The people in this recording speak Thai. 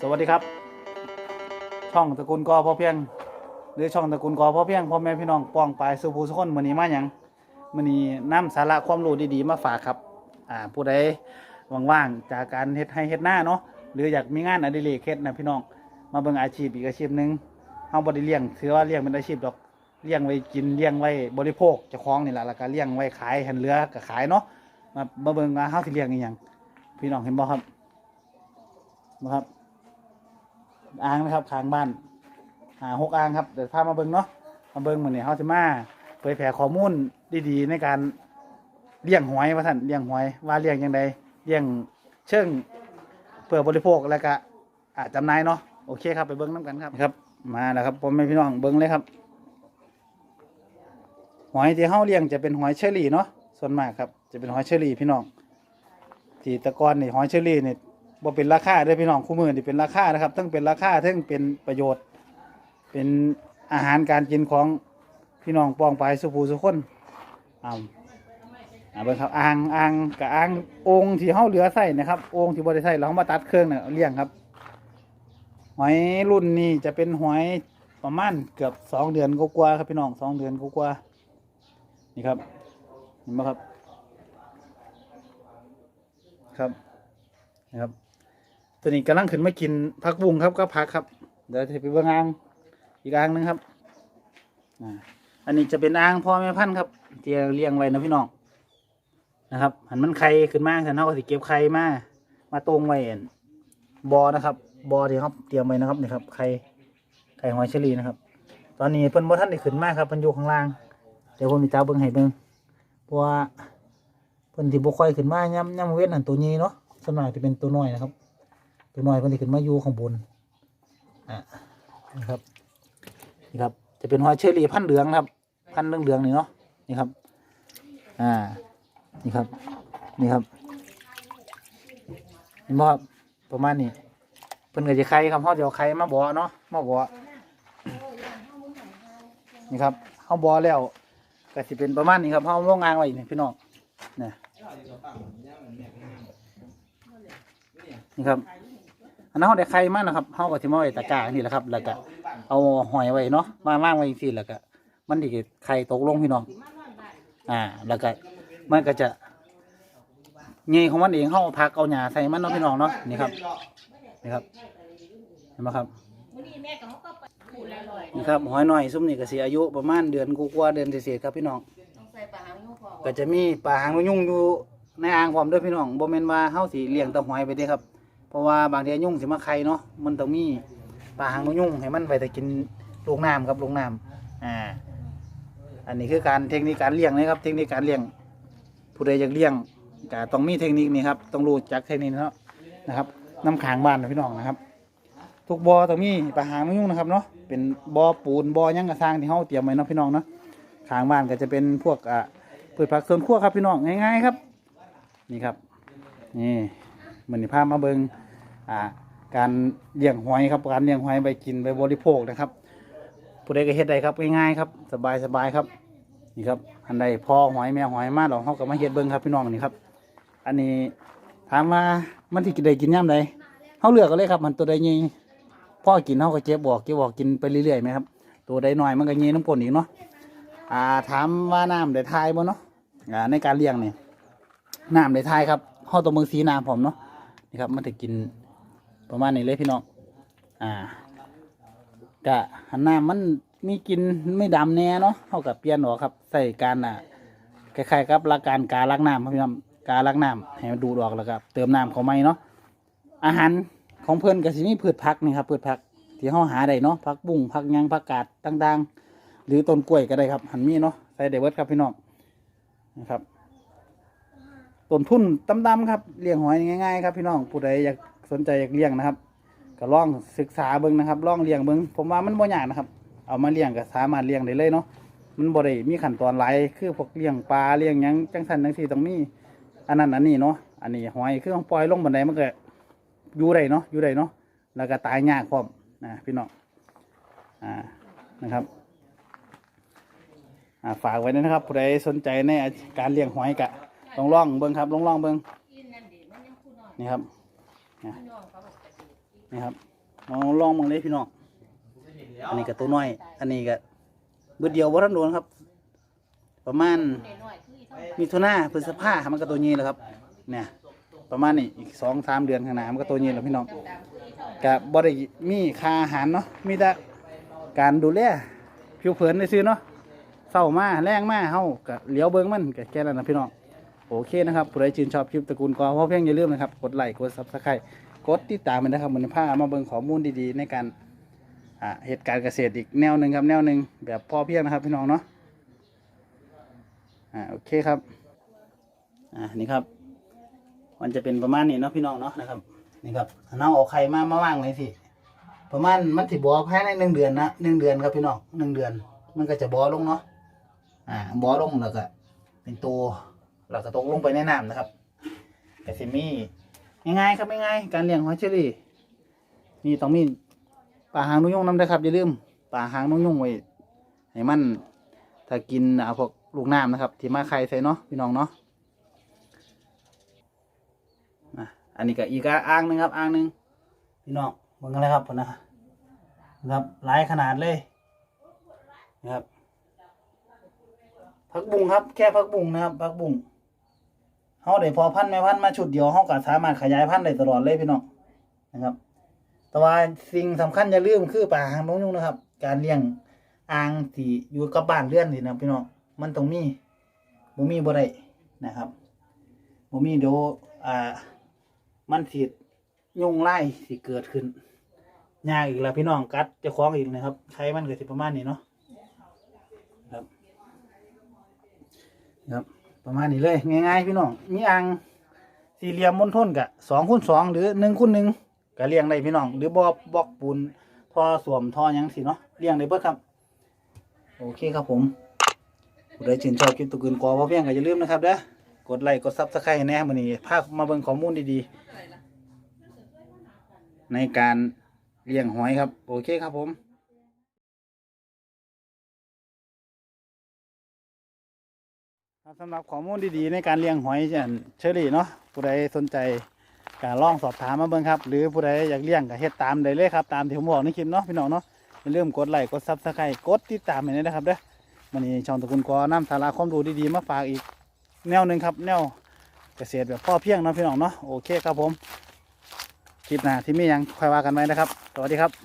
สวัสดีครับ ช่องตระกูลกอพ่อเพียง หรือช่องตระกูลกอพ่อเพียงพ่อแม่พี่น้องป้องปลายสุภูสุคนมือนี้มาหยังมือนี้น้ำสาระความรู้ดีๆมาฝากครับ อ่าผู้ใดว่างๆจากการเฮ็ดให้เฮ็ดหน้าเนาะหรืออยากมีงานอดิเรกเฮ็ดนะพี่น้อง มาเบิ่งอาชีพอีกอาชีพหนึ่งเฮาบ่ได้เลี้ยงถือว่าเลี้ยงเป็นอาชีพดอกเลี้ยงไว้กินเลี้ยงไว้บริโภคเจ้าของนี่แหละแล้วก็เลี้ยงไว้ขายหันเรือก็ขายเนาะ มามาเบิ่งว่าเฮาสิเลี้ยงอีหยังพี่น้องเห็นบ่ครับบ่ครับอ่างนะครับข้างบ้านหาหกอ่างครับเดี๋ยวพามาเบิ้งเนาะมาเบิ้งมือนี่เขาจะมาเผยแผ่ข้อมูลดีๆในการเลี้ยงหอยว่าท่านเลี้ยงหอยว่าเลี้ยงยังไงเลี้ยงเชิงเพื่อบริโภคแล้วก็อาจำหน่ายเนาะโอเคครับไปเบิ้งน้ำกันครับครับ มาแล้วครับผมไม่พี่น้องเบิ้งเลยครับ หอยที่เขาเลี้ยงจะเป็นหอยเชอรี่เนาะ ส่วนมากครับ จะเป็นหอยเชอรี่พี่น้องที่ตะกอนนี่หอยเชอรี่นี่บ่เป็นราคาเด้พี่น้องคู่มือนี่เป็นราคานะครับทั้งเป็นราคาทั้งเป็นประโยชน์ เป็นอาหารการกินของพี่น้องปองไปสุภูสุคนอ่าอ่าเบิ่งครับอ่างอ่างกับอ่างองค์ที่เฮาเหลือใส่นะครับองค์ที่บ่ได้ใส่เราเอามาตัดเครื่องน่ะเลี้ยงครับ หอยรุ่นนี้จะเป็นหอยประมาณเกือบสองเดือนกว่าๆครับพี่น้องสองเดือนกว่าๆนี่ครับ เห็นไหมครับ ครับนะครับ ตัวนี้กำลังขึ้นมากินผักบุ้งครับก็ผักครับ เดี๋ยวจะไปเบิ่งอ่างอีกอ่างหนึงครับอันนี้จะเป็นอ่างพ่อแม่พันธุ์ครับที่เลี้ยงไว้นะพี่น้องนะครับหันมันไข่ขึ้นมาฉันเขาก็สิเก็บไข่มามาตรงไว้อั่นบอนะครับ บอที่เขาเตรียมไว้นะครับนี่ครับไข่ไข่หอยเชอรี่นะครับ ตอนนี้เพิ่นบ่ทันได้ขึ้นมาครับเพิ่นอยู่ข้างล่าง เดี๋ยวผมจะจับเบิ่งให้เบิ่ง ราะว่าเพิ่นที่บ่ค่อยขึ้นมาย่ำย่ำเว้นอันตัวนี้เนาะส่วนมากจะเป็นตัวน้อยนะครับ ตัวน้อยเพิ่นสิขึ้นมาอยู่ข้างบนอะนะครับนี่ครับ จะเป็นหอยเชอรี่พันธุ์เหลืองครับ พันธุ์เหลืองนี่เนาะนี่ครับ อ่า นี่ครับ นี่ครับเห็นบ่ครับประมาณนี้เพิ่นก็จะไข่ครับเฮาจะเอาไข่มาบ่อเนาะมาบ่อนี่ครับเฮาบ่อแล้ว ก็สิเป็นประมาณนี้ครับเฮาลงอ่างไว้นี่พี่น้องนี่นี่ครับอันนั้นเขาได้ไข่มานะครับเขาก็ที่มาไว้ตะกร้านี่แหละครับ แล้วก็เอาหอยไว้เนาะมามางไว้ทีแล้วก็มันดีไข่ตกลงพี่น้อง อ่า แล้วก็มันก็จะเงยของมันเองเขาเอาพักเอาหญ้าใส่มันเนาะพี่น้องเนาะนี่ครับนี่ครับเห็นไหมครับ นี่ครับหอยน้อยซุ้มนี่ก็สิอายุประมาณเดือนกว่าๆเดือนเศษๆครับพี่น้องก็จะมีปลาหางนกยุงอยู่ในอ่างพร้อมเด้วยพี่น้องบ่แม่นว่าเฮาสิเลี้ยงแต่หอยไปเด้ครับ เพราะว่าบางทียุงสิมาไข่เนาะมันต้องมีปลาหางนกยุงให้มันไปแต่กินลูกน้ำครับลูกน้ำอ่า อันนี้คือการเทคนิคการเลี้ยงนะครับ เทคนิคการเลี้ยง ผู้ใดอยากเลี้ยงก็ต้องมีเทคนิคนี้ครับ ต้องรู้จักเทคนิคเนาะนะครับน้ำขางบ้านนะพี่น้องนะครับ ทุกบ่อต้องมีปลาหางนยุงนะครับเนาะเป็นบ่อปูนบ่อยังกระสร้างที่เฮาเตรียมไว้เนาะพี่น้องเนาะขางบ้านก็จะเป็นพวกอ่าพืชผักสวนครัวครับพี่น้องง่ายๆครับ นี่ครับนี่เหมันนี่พมาเบิงอ่าการเลี้ยงหอยครับการเลี้ยงหอยไปกินไปบริโภคนะครับผู้ใดก็เฮ็ดได้ครับง่ายๆครับสบายสบายครับนี่ครับอันใดพอหอยแม่หอยมาหรอกเขาก็มาเฮ็ดเบิ่งครับพี่น้องนี่ครับ อันนี้ถามว่ามันที่กินได้กินย่ำใดเขาเลือกก็เลยครับ มันตัวใดยิง พ่อกินเขาก็เจ็บบอกเจ็บบอกกินไปเรื่อยๆไหมครับ ตัวใดหน้อยมันก็ยีน้ำกลนอีกเนาะอ่าถามว่าน้ำได้ทายบ่เนาะอ่าในการเลี้ยงเนี่ยน้ำได้ทายครับเขาต้องเบิ่งสีน้ำผมเนาะนี่ครับมันจะกินประมาณนี้เลยพี่น้องอ่ากะหันน้ามันมีกินไม่ดำแน่เนาะเท่ากับเปลี่ยนหรอครับใส่การอะคล้ายๆกับหลักการการล้างน้ำครับพี่น้องการล้างน้ำให้มันดูดออกแล้วก็เติมน้ำเขาไม่เนาะอาหาร ของเพื่อนก็สิมีพืชผักนี่ครับพืชผักที่เขาหาได้เนาะผักบุ้งผักหยังผักกาดต่างๆ หรือต้นกล้วยก็ได้ครับ หันมีเนาะใส่ได้เบิดครับพี่น้องนะครับต้นทุนต่ำๆครับเลี้ยงหอยง่ายๆครับพี่น้องผู้ใดอยากสนใจอยากเลี้ยงนะครับ ก็ลองศึกษาเบิ้งนะครับลองเลี้ยงเบิ้งผมว่ามันบ่ยากนะครับ เอามาเลี้ยงก็สามารถเลี้ยงได้เลยเนาะมันบ่ได้มีขั้นตอนหลายคือพวกเลี้ยงปลาเลี้ยงหยังจังสันจังสี่ต้องมีอันนั้นอันนี้เนาะอันนี้หอยคือของปล่อยลงบันไดมันก็ อยู่ได้เนาะอยู่ได้เนาะแล้วก็ตายยากพร้อมนะพี่น้องอ่านะครับอ่าฝากไว้นะครับผู้ใดสนใจในการเลี้ยงหอยกะลองลองเบิ้งครับลองลองเบิ้งนี่ครับนี่ครับลองลองมองเลยพี่น้องอันนี้ก็ตัวน้อย อันนี้ก็เบิดเดียวว่าทันโดนครับ ประมาณมีทุนาพฤษภามันก็ตัวนี้แหละครับ เนี่ย ประมาณนี้อีกสองสามเดือนข้างหน้ามันก็ตัวนี้แหละพี่น้องกับบริมีค่าอาหารเนาะมีแต่การดูแลผิวเผินได้ซื้อเนาะเศร้ามาแรงมาเฮาก็เหลียวเบิ่งมันก็แค่นั้นนะพี่น้องโอเคนะครับผู้ใดชื่นชอบคลิปตระกูลกอเพราะเพียงอย่าลืมนะครับกดไลค์กดซับสไครต์กดติดตามมันนะครับเหมือนผ้ามาเบิ่งข้อมูลดีๆ ในการเหตุการณ์เกษตรอีกแนวหนึ่งครับแนวหนึ่งแบบพอเพียงนะครับพี่น้องเนาะอ่าโอเคครับอ่านี่ครับ มันจะเป็นประมาณนี้เนาะพี่น้องเนาะนะครับนี่ครับน้องเอาไข่มามาวางเลยสิประมาณมันถิบอภายในหนึ่งเดือนนะหนึ่งเดือนครับพี่น้องหนึ่งเดือน มันก็จะบอลงเนาะอ่าบอลงแล้วก็เป็นตัวเราก็ตกลงไปในน้ำนะครับกสิมี่ง่ายๆครับง่ายๆการเลี้ยงหอยเชอรี่นี่ต้องมีปลาหางนกยุงน้ำด้ครับอย่าลืมปลาหางนกยุงไว้ให้มันถ้ากินอ่าพวกลูกน้ำนะครับ ที่มาไข่ใส่เนาะพี่น้องเนาะนะ อันนี้ก็อีกอ่างหนึ่งครับอ่างหนึ่งพี่น้องเบิ่งอะไรครับผมนะครับหลายขนาดเลยนะครับพักบุ้งครับ แค่พักบุ้งนะครับพักบุ้งเขาได้พอพันธุ์แม่พันธุ์มาชุดเดียวเขาก็สามารถขยายพันธุ์ได้ตลอดเลยพี่น้องนะครับ แต่ว่าสิ่งสำคัญอย่าลืมคือป่าหางนกยุงนะครับ การเลี้ยงอ่างที่อยู่กับบ้านเรือนนี่นะพี่น้องมันต้องมีบ่มีบ่ได้นะครับบ่มีเดี๋ยวอ่า มันสิยุงไล่สิเกิดขึ้นยากอีกแล้วพี่น้องกัดจะคล้องอีกนะครับ ใช้มันก็สิประมาณนี้เนาะครับครับประมาณนี้เลยง่ายๆพี่น้องมีอ่างสี่เหลี่ยมมนทนกะสองคูณสองหรือหนึ่งคูณหนึ่งก็เลี้ยงได้พี่น้อง หรือบอบล็อกปูนทอสวมทอหยังสิเนาะเลี้ยงได้เบิดครับ โอเคครับผมผู้ใดชื่นชอบคลิปตะกุนกอพ่อเพียงก็อย่าลืมนะครับเด้อ กดไลค์กดซับสไครต์แน่มื้อนี้พาพมาเบิ่งข้อมูลดีๆ ในการเลี้ยงหอยครับ โอเคครับผมสำหรับข้อมูลดีๆ ในการเลี้ยงหอยเชอรี่เนาะผู้ใดสนใจการลองสอบถามมาเบิ่งครับ หรือผู้ใดอยากเลี้ยงก็เฮ็ดตามได้เลยครับ ตามที่ผมบอกในคลิปเนาะพี่น้องเนาะอย่าลืมกดไลค์กดซับสไครต์กดติดตามให้ด้วยนะครับเด้อวันนี้ช่องตะกูลกอน้ำสาระความรู้ดีๆมาฝากอีก แนวหนึ่งครับ แนวเกษตรแบบพ่อเพียงนะพี่น้องเนาะโอเคครับผมคลิปหน้าที่มียังค่อยว่ากันไหมนะครับ สวัสดีครับ